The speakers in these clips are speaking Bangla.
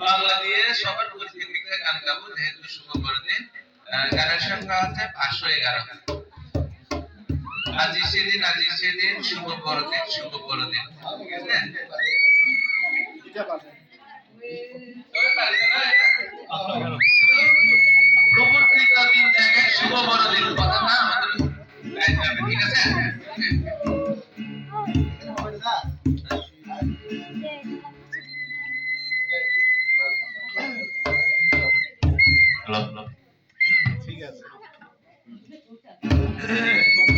বাংলা দিয়ে সবার পরিস্থিতিতে গান গাবো যেহেতু শুভ বড়দিন আহ, গানের সংখ্যা হচ্ছে পাঁচশো এগারো। আজি সেদিন আজি সেদিন শুভ বড়দিন শুভ বড়দিন ঠিক আছে সবাই পারবে না এটা? প্রভুর কৃত দিন থেকে শুভ বড়দিন কথা না আমাদের ঠিক আছে? ঠিক আছে।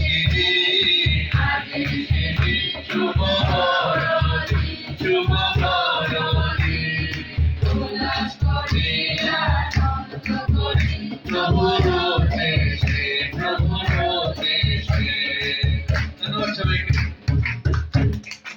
Namo Namo